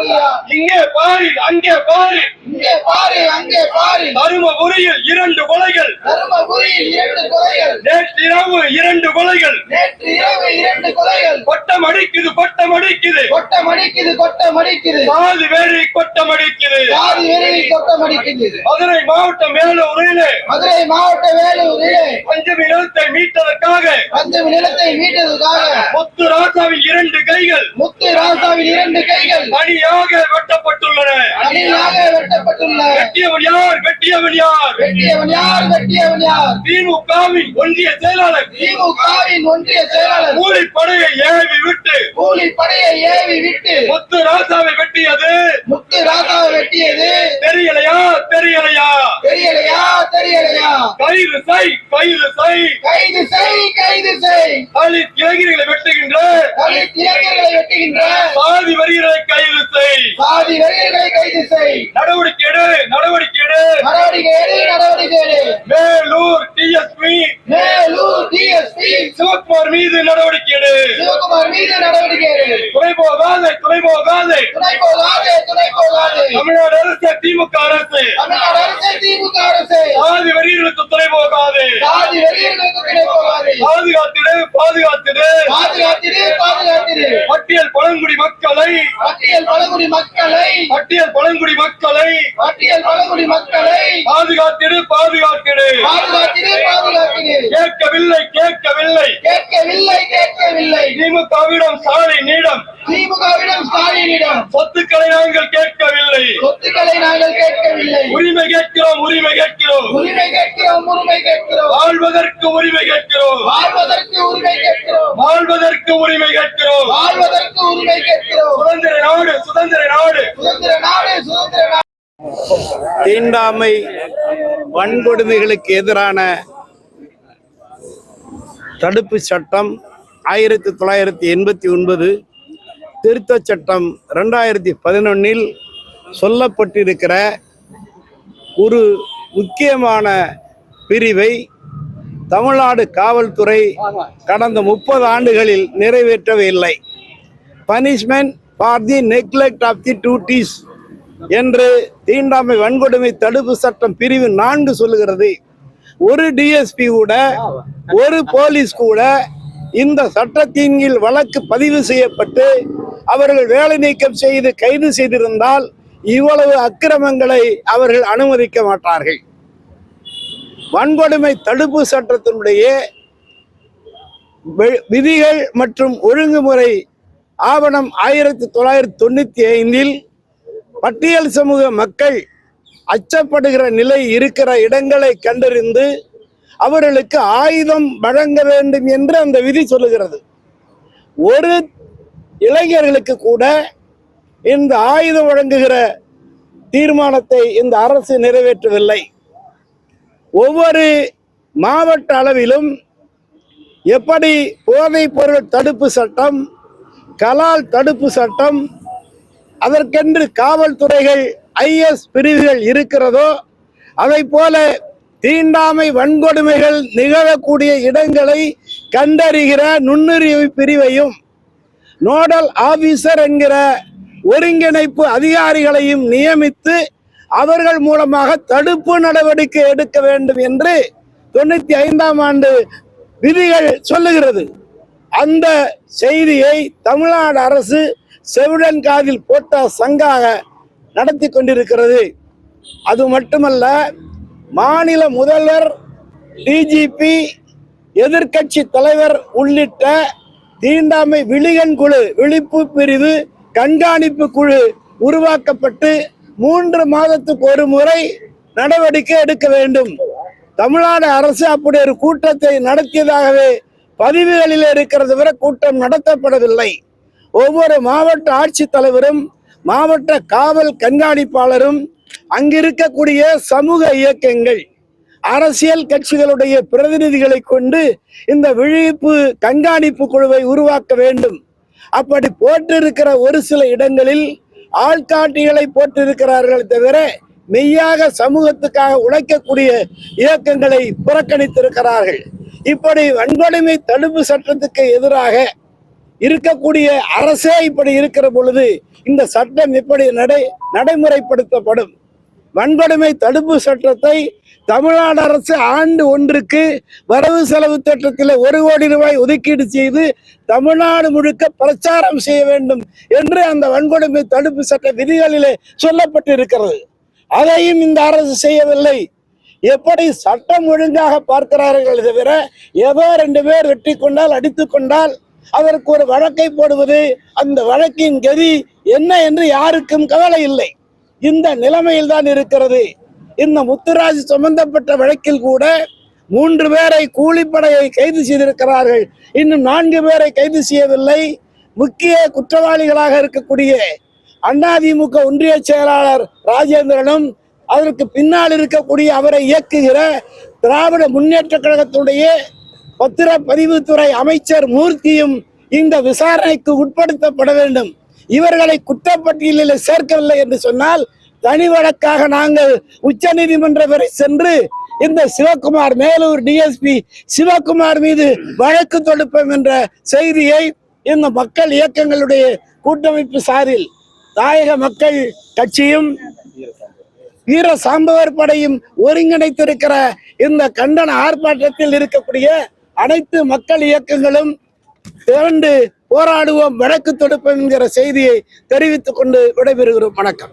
இங்கே பாரு அங்கே பாரு. இங்கே பாரு அங்கே பாரு. தருமபுரியில் இரண்டு கொலைகள். தருமபுரியில் இரண்டு கொலைகள். நேற்றிரவு இரண்டு கொலைகள். நேற்று இரவு இரண்டு அடிக்குது கொட்டம் அடிக்குது கொட்டம் அடிக்குது கொட்டம் அடிக்குது சாதி வேறி கொட்டம் அடிக்குது சாதி வெறி கொட்டம் அடிக்குது மதுரை மாவட்டம் மேலூரிலே மதுரை மாவட்ட வேலூரிலே. பஞ்சமி நிலத்தை மீட்டதற்காக பஞ்சமி நிலத்தை மீட்டதுக்காக முத்து ராசாவின் இரண்டு கைகள் முத்து ராசாவின் இரண்டு கைகள் தனியாக வெட்டப்பட்டுள்ளன. அணியாக வெட்டப்பட்டுள்ள வெட்டியவன் யார்? வெட்டியவன் யார்? வெட்டியவன் யார்? வெட்டியவன் யார்? திமுகவின் ஒன்றிய செயலாளர். திமுகவின் ஒன்றிய செயலாளர். கூலிப்படையை ஏவி விட்டு கூலி படையை ஏவி விட்டு முத்து ராசாவை வெட்டியது. முத்து ராசாவை வெட்டியது. தெரியலையா? தெரியலையா? தெரியலையா? தெரியலையா? கைது செய் கைது செய். கைது செய் கைது செய். தலித் இளைஞர்களை வெட்டுகின்ற. தலித் இளைஞர்களை வெட்டுகின்ற. சாதி வரிகளை கைது செய். சாதி வெறியர்களை கைது செய். நடவடிக்கை எடு நடவடிக்கை எடு. நடவடிக்கை எடு நடவடிக்கை எடு வேலூர் டிஎஸ்பி மேலூர் டிஎஸ்பி சிவகுமார் மீது நடவடிக்கை எடு சிவகுமார் மீது நடவடிக்கை எடு துணை போகாதே. துணை போகாதே துணை போகாதே. தமிழ்நாடு அரசு திமுக அரசு. தமிழ்நாடு அரசு திமுக அரசு. சாதி வரிகளுக்கு துணை போகாதே. சாதி வெறியர்களுக்கு துணை போகாதே. பாதுகாத்திடு பாதுகாத்திடு. பாதுகாத்திரு பாதுகாத்திரு பட்டியல் பழங்குடி மக்களை. பட்டியல் பழங்குடி மக்களை. பட்டியல் பழங்குடி மக்களை. பட்டியல் பழங்குடி மக்களை. பாதுகாத்திடு பாதுகாத்திடு. பாதுகாத்திரு பாதுகாத்திரு கேட்கவில்லை கேட்கவில்லை. கேட்கவில்லை கேட்கவில்லை. திமுகவிடம் சாலை நீடம். திமுகவிடம் ஸ்டாலினிடம் சொத்துக்களை நாங்கள் கேட்கவில்லை. சொத்துக்களை நாங்கள் கேட்கவில்லை. உரிமை கேட்கிறோம் உரிமை கேட்கிறோம். உரிமை கேட்கிறோம் உரிமை கேட்கிறோம். வாழ்வதற்கு உரிமை கேட்கிறோம். வாழ்வதற்கு உரிமை கேட்கிறோம். வாழ்வதற்கு உரிமை கேட்கிறோம். வாழ்வதற்கு உரிமை கேட்கிறோம். சுதந்திர நாடு சுதந்திர நாடு. சுதந்திர நாடு சுதந்திர நாடு. தீண்டாமை வன்கொடுமைகளுக்கு எதிரான தடுப்பு சட்டம் ஆயிரத்தி தொள்ளாயிரத்தி எண்பத்தி ஒன்பது திருத்தச் சட்டம் ரெண்டாயிரத்தி பதினொன்னில் சொல்லப்பட்டிருக்கிற ஒரு முக்கியமான பிரிவை தமிழ்நாடு காவல்துறை கடந்த முப்பது ஆண்டுகளில் நிறைவேற்றவில்லை punishment for the neglect of the duties என்று தீண்டாமை வன்கொடுமை தடுப்பு சட்டம் பிரிவு நான்கு சொல்லுகிறது. ஒரு டிஎஸ்பி கூட ஒரு போலீஸ் கூட இந்த சட்டத்தின் கீழ் வழக்கு பதிவு செய்யப்பட்டு அவர்கள் வேலை நீக்கம் செய்து கைது செய்திருந்தால் இவ்வளவு அக்கிரமங்களை அவர்கள் அனுமதிக்க மாட்டார்கள். வன்கொடுமை தடுப்பு சட்டத்தினுடைய வி- விதிகள் மற்றும் ஒழுங்குமுறை ஆவணம் ஆயிரத்தி தொள்ளாயிரத்தி தொண்ணூத்தி ஐந்தில் பட்டியல் சமூக மக்கள் அச்சப்படுகிற நிலை இருக்கிற இடங்களை கண்டறிந்து அவர்களுக்கு ஆயுதம் வழங்க வேண்டும் என்று அந்த விதி சொல்லுகிறது. ஒரு இளைஞர்களுக்கு கூட இந்த ஆயுதம் வழங்குகிற தீர்மானத்தை இந்த அரசு நிறைவேற்றவில்லை. ஒவ்வொரு மாவட்ட அளவிலும் எப்படி போதைப் பொருள் தடுப்பு சட்டம் கலால் தடுப்பு சட்டம் அதற்கென்று காவல்துறைகள் ஐஎஸ் பிரிவுகள் இருக்கிறதோ அதை போல தீண்டாமை வன்கொடுமைகள் நிகழக்கூடிய இடங்களை கண்டறிகிற நுண்ணறிவு பிரிவையும் நோடல் ஆபீசர் என்கிற ஒருங்கிணைப்பு அதிகாரிகளையும் நியமித்து அவர்கள் மூலமாக தடுப்பு நடவடிக்கை எடுக்க வேண்டும் என்று தொண்ணூத்தி ஐந்தாம் ஆண்டு விதிகள் சொல்லுகிறது. அந்த செய்தியை தமிழ்நாடு அரசு செவிடன் காதில் போட்ட சங்காக நடத்தி கொண்டிருக்கிறது. அது மட்டுமல்ல மாநில முதல்வர் டிஜிபி எதிர்க்கட்சி தலைவர் உள்ளிட்ட தீண்டாமை விழிகன் குழு விழிப்பு பிரிவு கண்காணிப்பு குழு உருவாக்கப்பட்டு மூன்று மாதத்துக்கு ஒரு முறை நடவடிக்கை எடுக்க வேண்டும். தமிழ்நாடு அரசு அப்படி ஒரு கூட்டத்தை நடத்தியதாகவே பதிவுகளில் இருக்கிறது வரை கூட்டம் நடத்தப்படவில்லை. ஒவ்வொரு மாவட்ட ஆட்சித்தலைவரும் மாவட்ட காவல் கண்காணிப்பாளரும் அங்கிருக்கக்கூடிய சமூக இயக்கங்கள் அரசியல் கட்சிகளுடைய பிரதிநிதிகளை கொண்டு இந்த விழிப்பு கண்காணிப்பு குழுவை உருவாக்க வேண்டும். அப்படி போட்டிருக்கிற ஒரு சில இடங்களில் ஆள்காட்டிகளை போட்டிருக்கிறார்கள் தவிர மெய்யாக சமூகத்துக்காக உழைக்கக்கூடிய இயக்கங்களை புறக்கணித்திருக்கிறார்கள். இப்படி வன்கொடுமை தடுப்பு சட்டத்துக்கு எதிராக இருக்கக்கூடிய அரசே இப்படி இருக்கிற பொழுது இந்த சட்டம் இப்படி நடை நடைமுறைப்படுத்தப்படும். வன்கொடுமை தடுப்பு சட்டத்தை தமிழ்நாடு அரசு ஆண்டு ஒன்றுக்கு வரவு செலவு திட்டத்தில் ஒரு கோடி ரூபாய் ஒதுக்கீடு செய்து தமிழ்நாடு முழுக்க பிரச்சாரம் செய்ய வேண்டும் என்று அந்த வன்கொடுமை தடுப்பு சட்ட விதிகளிலே சொல்லப்பட்டிருக்கிறது. அதையும் இந்த அரசு செய்யவில்லை. எப்படி சட்டம் ஒழுங்காக பார்க்கிறார்கள் தவிர ஏதோ ரெண்டு பேர் வெட்டி கொண்டால் அடித்து கொண்டால் அதற்கு ஒரு வழக்கை போடுவது அந்த வழக்கின் கதி என்ன என்று யாருக்கும் கவலை இல்லை. இந்த நிலைமையில் தான் இருக்கிறது. இந்த முத்துராஜ் சம்பந்தப்பட்ட வழக்கில் கூட மூன்று பேரை கூலிப்படையை கைது செய்திருக்கிறார்கள். இன்னும் நான்கு பேரை கைது செய்யவில்லை. முக்கிய குற்றவாளிகளாக இருக்கக்கூடிய அதிமுக ஒன்றிய செயலாளர் ராஜேந்திரனும் அதற்கு பின்னால் இருக்கக்கூடிய அவரை இயக்குகிற திராவிட முன்னேற்ற கழகத்துடைய பத்திரப்பதிவுத்துறை அமைச்சர் மூர்த்தியும் இந்த விசாரணைக்கு உட்படுத்தப்பட வேண்டும். இவர்களை குற்றப்பட்டியலில் சேர்க்கவில்லை என்று சொன்னால் தனி வழக்காக நாங்கள் உச்ச நீதிமன்றம் வரை சென்று இந்த சிவகுமார் மேலூர் டிஎஸ்பி சிவகுமார் மீது வழக்கு தொடுப்போம் என்ற செய்தியை இந்த மக்கள் இயக்கங்களுடைய கூட்டமைப்பு சாரில் தாயக மக்கள் கட்சியும் வீர சாம்பவர் படையும் ஒருங்கிணைத்திருக்கிற இந்த கண்டன ஆர்ப்பாட்டத்தில் இருக்கக்கூடிய அனைத்து மக்கள் இயக்கங்களும் திரண்டு போராடுவோம் வழக்கு தொடுப்போம் என்கிற செய்தியை தெரிவித்துக் கொண்டு விடைபெறுகிறோம். வணக்கம்.